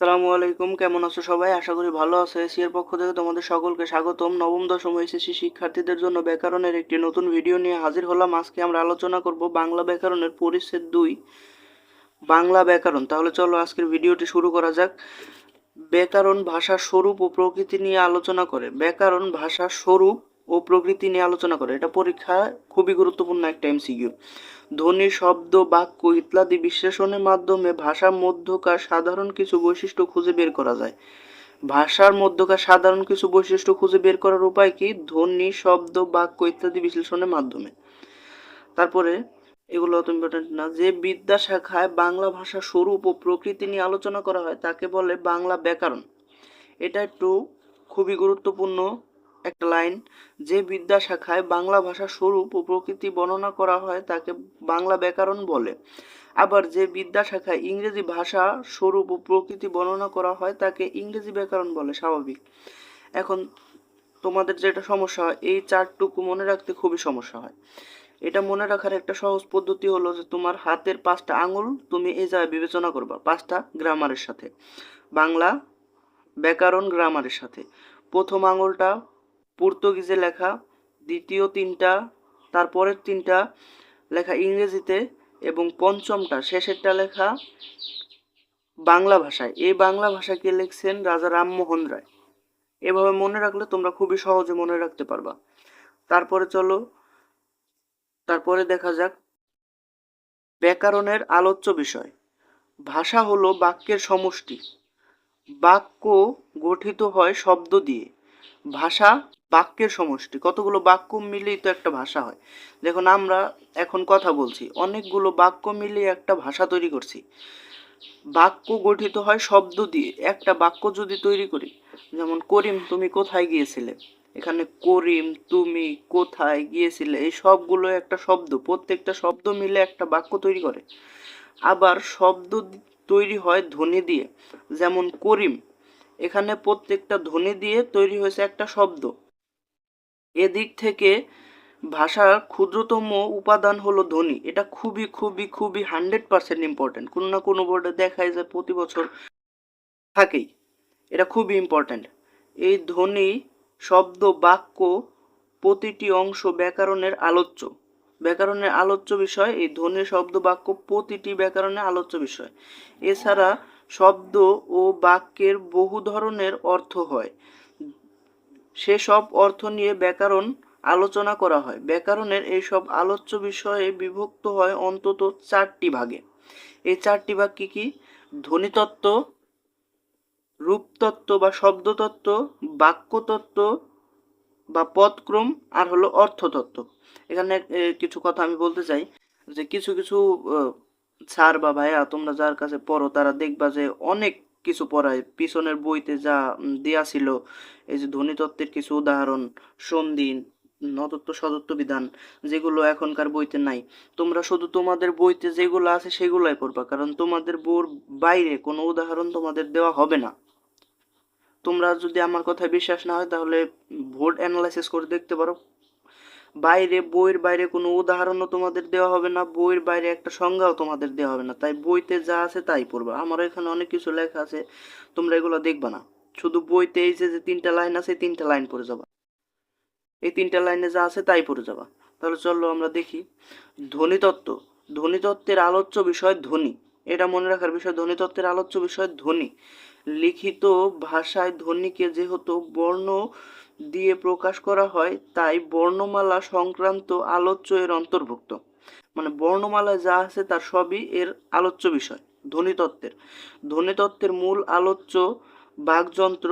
আসসালামু আলাইকুম, কেমন আছো সবাই? আশা করি ভালো আছো। এসিয়ার পক্ষ থেকে তোমাদের সকলকে স্বাগতম। নবম, দশম এসএসসি শিক্ষার্থীদের জন্য ব্যাকরণের একটি নতুন ভিডিও নিয়ে হাজির হলাম। আজকে আমরা আলোচনা করব বাংলা ব্যাকরণের পরিচ্ছেদ দুই, বাংলা ব্যাকরণ। তাহলে চলো আজকের ভিডিওটি শুরু করা যাক। ব্যাকরণ ভাষার স্বরূপ ও প্রকৃতি নিয়ে আলোচনা করে। ব্যাকরণ ভাষার স্বরূপ ও প্রকৃতি নিয়ে আলোচনা করে। এটা পরীক্ষা খুবই গুরুত্বপূর্ণ একটা এমসিকিউ। ধ্বনি, শব্দ, বাক্য ইত্যাদি বিশ্লেষণের মাধ্যমে ভাষার মধ্যকার সাধারণ কিছু বৈশিষ্ট্য খুঁজে বের করা যায়। ভাষার মধ্যকার সাধারণ কিছু বৈশিষ্ট্য খুঁজে বের করার উপায় কি? ধ্বনি, শব্দ, বাক্য ইত্যাদি বিশ্লেষণের মাধ্যমে। তারপরে, এগুলো অত ইম্পর্টেন্ট না। যে বিদ্যা শাখায় বাংলা ভাষার স্বরূপ ও প্রকৃতি নিয়ে আলোচনা করা হয়, তাকে বলে বাংলা ব্যাকরণ। এটা একটু খুবই গুরুত্বপূর্ণ একটা লাইন, যে বিদ্যা শাখায় বাংলা ভাষার স্বরূপ ও প্রকৃতি বর্ণনা করা হয় তাকে বাংলা ব্যাকরণ বলে। আবার যে বিদ্যা শাখায় ইংরেজি ভাষা স্বরূপ ও প্রকৃতি বর্ণনা করা হয় তাকে ইংরেজি ব্যাকরণ বলে, স্বাভাবিক। এখন তোমাদের যেটা সমস্যা হয়, এই চারটুকু মনে রাখতে খুবই সমস্যা হয়। এটা মনে রাখার একটা সহজ পদ্ধতি হলো যে তোমার হাতের পাঁচটা আঙুল তুমি এই জায়গায় বিবেচনা করবা, পাঁচটা গ্রামারের সাথে। বাংলা ব্যাকরণ গ্রামারের সাথে। প্রথম আঙুলটা পর্তুগিজে লেখা, দ্বিতীয় তিনটা, তারপরের তিনটা লেখা ইংরেজিতে এবং পঞ্চমটা, শেষেরটা লেখা বাংলা ভাষায়। এই বাংলা ভাষাকে লিখছেন রাজা রামমোহন রায়। এভাবে মনে রাখলে তোমরা খুবই সহজে মনে রাখতে পারবা। তারপরে চলো, তারপরে দেখা যাক ব্যাকরণের আলোচ্য বিষয়। ভাষা হলো বাক্যের সমষ্টি। বাক্য গঠিত হয় শব্দ দিয়ে। ভাষা বাক্যের সমষ্টি। কতগুলো বাক্য মিলিয়ে তো একটা ভাষা হয়। দেখুন, আমরা এখন কথা বলছি। অনেকগুলো বাক্য মিলিয়ে একটা ভাষা তৈরি করছি। বাক্য গঠিত হয় শব্দ দিয়ে। একটা বাক্য যদি তৈরি করি, যেমন করিম, তুমি কোথায় গিয়েছিলে? এখানে করিম, তুমি কোথায় গিয়েছিলে? এই সবগুলো একটা শব্দ। প্রত্যেকটা শব্দ মিলে একটা বাক্য তৈরি করে। আবার শব্দ তৈরি হয় ধ্বনি দিয়ে। যেমন করিম, এখানে প্রত্যেকটা ধ্বনি দিয়ে তৈরি হয়েছে একটা শব্দ। এদিক থেকে ভাষার ক্ষুদ্রতম উপাদান হলো ধ্বনি। এটা খুবই খুবই খুবই হান্ড্রেড পার্সেন্ট ইম্পর্টেন্ট কোনো না কোনো বোর্ডে দেখায় যে প্রতি বছর থাকেই। এটা খুবই ইম্পর্টেন্ট এই ধ্বনি, শব্দ, বাক্য প্রতিটি অংশ ব্যাকরণের আলোচ্য। ব্যাকরণের আলোচ্য বিষয়, এই ধ্বনি, শব্দ, বাক্য প্রতিটি ব্যাকরণের আলোচ্য বিষয়। এছাড়া শব্দ ও বাক্যের বহু ধরনের অর্থ হয়। সেসব অর্থ নিয়ে ব্যাকরণ আলোচনা করা হয়। ব্যাকরণের এইসব আলোচ্য বিষয়ে বিভক্ত হয় অন্তত চারটি ভাগে। এই চারটি ভাগ কি কি? ধ্বনিতত্ত্ব, রূপতত্ত্ব বা শব্দতত্ত্ব, বাক্যতত্ত্ব বা পদক্রম, আর হলো অর্থতত্ত্ব। এখানে কিছু কথা আমি বলতে চাই যে কিছু কিছু স্যার বা ভাইয়া তোমরা যার কাছে পড়ো তারা দেখবা যে অনেক কিছু পড়ায়। পিছনের বইতে যা দেয়া ছিল, এই যে ধ্বনিতত্ত্বের কিছু উদাহরণ, সন্ধি নতত্ব সদত্ব বিধান, যেগুলো এখনকার বইতে নাই। তোমরা শুধু তোমাদের বইতে যেগুলো আছে সেগুলোই পড়বা, কারণ তোমাদের বইয়ের বাইরে কোনো উদাহরণ তোমাদের দেওয়া হবে না। তোমরা যদি আমার কথায় বিশ্বাস না হয়, তাহলে ভোট অ্যানালাইসিস করে দেখতে পারো। বাইরে, বইয়ের বাইরে কোনো উদাহরণও তোমাদের দেওয়া হবে না, বইয়ের বাইরে একটা সংজ্ঞাও তোমাদের দেওয়া হবে না। তাই বইতে যা আছে তাই পড়বা। আমার এখানে অনেক কিছু লেখা আছে, তোমরা এগুলো দেখবা না। শুধু বইতে এই যে তিনটা লাইন আছে তিনটা লাইন পড়ে যাবা। এই তিনটা লাইনে যা আছে তাই পড়ে যাবা। তাহলে চলো আমরা দেখি। ধ্বনিতত্ত্ব। ধ্বনিতত্ত্বের আলোচ্য বিষয় ধ্বনি। এটা মনে রাখার বিষয়, ধ্বনিতত্ত্বের আলোচ্য বিষয় ধ্বনি। লিখিত ভাষায় ধ্বনিকে যেহেতু বর্ণ দিয়ে প্রকাশ করা হয়, তাই বর্ণমালা সংক্রান্ত আলোচ্য এর অন্তর্ভুক্ত। মানে বর্ণমালায় যা আছে তার সবই এর আলোচ্য বিষয় ধ্বনিতত্ত্বের ধ্বনিতত্ত্বের মূল আলোচ্য বাকযন্ত্র,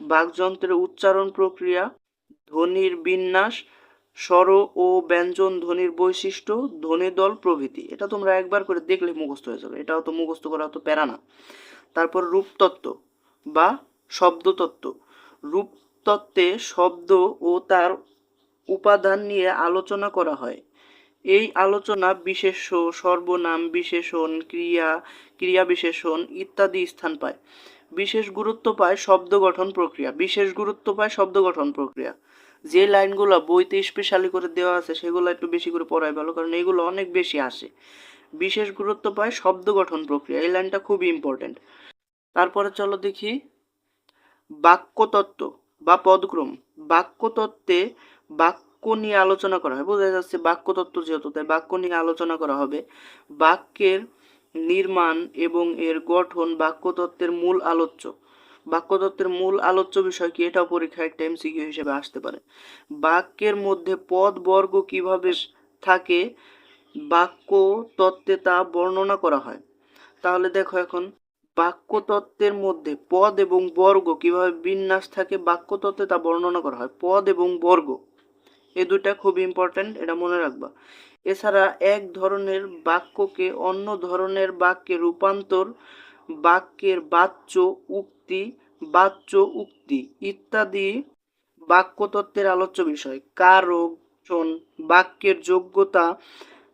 বাকযন্ত্রের উচ্চারণ প্রক্রিয়া, ধ্বনির বিন্যাস, স্বর ও ব্যঞ্জন ধ্বনির বৈশিষ্ট্য ধ্বনিদল প্রভৃতি। এটা তোমরা একবার করে দেখলে মুখস্থ হয়ে যাবে। এটাও তো মুখস্থ করা তো প্যারা না। তারপর রূপতত্ত্ব বা শব্দতত্ত্ব। রূপতত্ত্বে শব্দ ও তার উপাদান নিয়ে আলোচনা করা হয়। এই আলোচনা বিশেষ্য, সর্বনাম বিশেষণ, ক্রিয়া ক্রিয়া বিশেষণ ইত্যাদি স্থান পায়। বিশেষ গুরুত্ব পায় শব্দ গঠন প্রক্রিয়া। বিশেষ গুরুত্ব পায় শব্দ গঠন প্রক্রিয়া। যে লাইনগুলো বইতে স্পেশালি করে দেওয়া আছে, সেগুলো একটু বেশি করে পড়াই ভালো, কারণ এগুলো অনেক বেশি আসে। বিশেষ গুরুত্ব পায় শব্দ গঠন প্রক্রিয়া। এই লাইনটা খুবই ইম্পর্টেন্ট তারপরে চলো দেখি বাক্যতত্ত্ব। বা পদক্রম, বাক্যতত্ত্বে বাক্য নিয়ে আলোচনা করা হয়। বোঝা যাচ্ছে বাক্যতত্ত্ব যেহেতু, তাই বাক্য নিয়ে আলোচনা করা হবে। বাক্যের নির্মাণ এবং এর গঠন বাক্যতত্ত্বের মূল আলোচ্য। বাক্যতত্ত্বের মূল আলোচ্য বিষয় কি? এটাও পরীক্ষায় একটা এমসিকিউ হিসেবে আসতে পারে। বাক্যের মধ্যে পদ, বর্গ কীভাবে থাকে? বাক্য তত্ত্বে তা বর্ণনা করা হয়। তাহলে দেখো এখন বাক্যতত্ত্বের মধ্যে পদ এবং বর্গ কীভাবে বিন্যাস থাকে বাক্যতত্ত্বে তা বর্ণনা করা হয়। পদ এবং বর্গ, এ দুটা খুব ইম্পর্ট্যান্ট এটা মনে রাখবা। এছাড়া এক ধরনের বাক্যকে অন্য ধরনের বাক্যে রূপান্তর, বাক্যের বাচ্য উক্তি বাচ্য উক্তি ইত্যাদি বাক্যতত্ত্বের আলোচ্য বিষয়। কারক বাক্যের যোগ্যতা,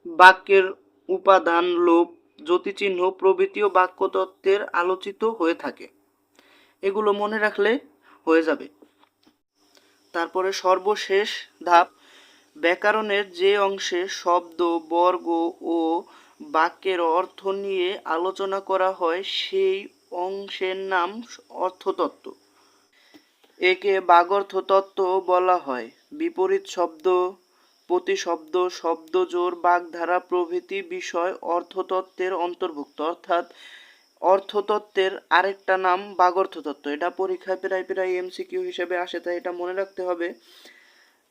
বাক্যের উপাদান, লোপ জ্যোতিচিহ্ন প্রভৃতিও বাক্যতত্ত্বের আলোচিত হয়ে থাকে। এগুলো মনে রাখলে হয়ে যাবে। তারপরে সর্বশেষ ধাপ, ব্যাকরণের যে অংশে শব্দ, বর্গ ও বাক্যের অর্থ নিয়ে আলোচনা করা হয়, সেই অংশের নাম অর্থতত্ত্ব। একে বাগর্থ তত্ত্ব বলা হয়। বিপরীত শব্দ প্রতিশব্দ শব্দজোড় বাগধারা, প্রভৃতি বিষয় অর্থতত্ত্বের অন্তর্ভুক্ত। অর্থাৎ অর্থতত্ত্বের আরেকটা নাম বাগর্থতত্ত্ব। এটা পরীক্ষায় প্রায় প্রায় এমসিকিউ হিসেবে আসে, তাই এটা মনে রাখতে হবে।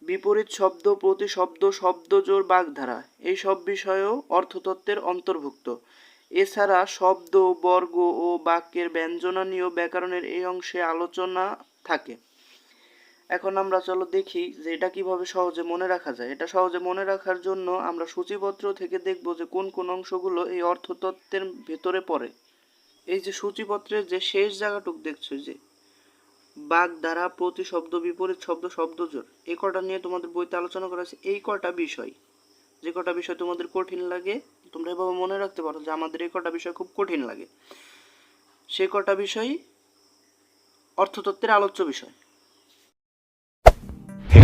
বিপরীত শব্দ প্রতিশব্দ শব্দজোড় বাগধারা, এই সব বিষয়ও অর্থতত্ত্বের অন্তর্ভুক্ত। এছাড়া শব্দ, বর্গ ও বাক্যের ব্যঞ্জনা নিয়েও ব্যাকরণের এই অংশে আলোচনা থাকে। এখন আমরা চলো দেখি যে এটা কীভাবে সহজে মনে রাখা যায়। এটা সহজে মনে রাখার জন্য আমরা সূচিপত্র থেকে দেখব যে কোন কোন অংশগুলো এই অর্থতত্ত্বের ভেতরে পড়ে। এই যে সূচিপত্রের যে শেষ জায়গাটুক দেখছ যে বাক দ্বারা প্রতি শব্দ বিপরীত শব্দ শব্দজোর এই কটা নিয়ে তোমাদের বইতে আলোচনা করা আছে। এই কটা বিষয়, যে কটা বিষয় তোমাদের কঠিন লাগে, তোমরা এভাবে মনে রাখতে পারো যে আমাদের এই কটা বিষয় খুব কঠিন লাগে। সে কটা বিষয় অর্থতত্ত্বের আলোচ্য বিষয়।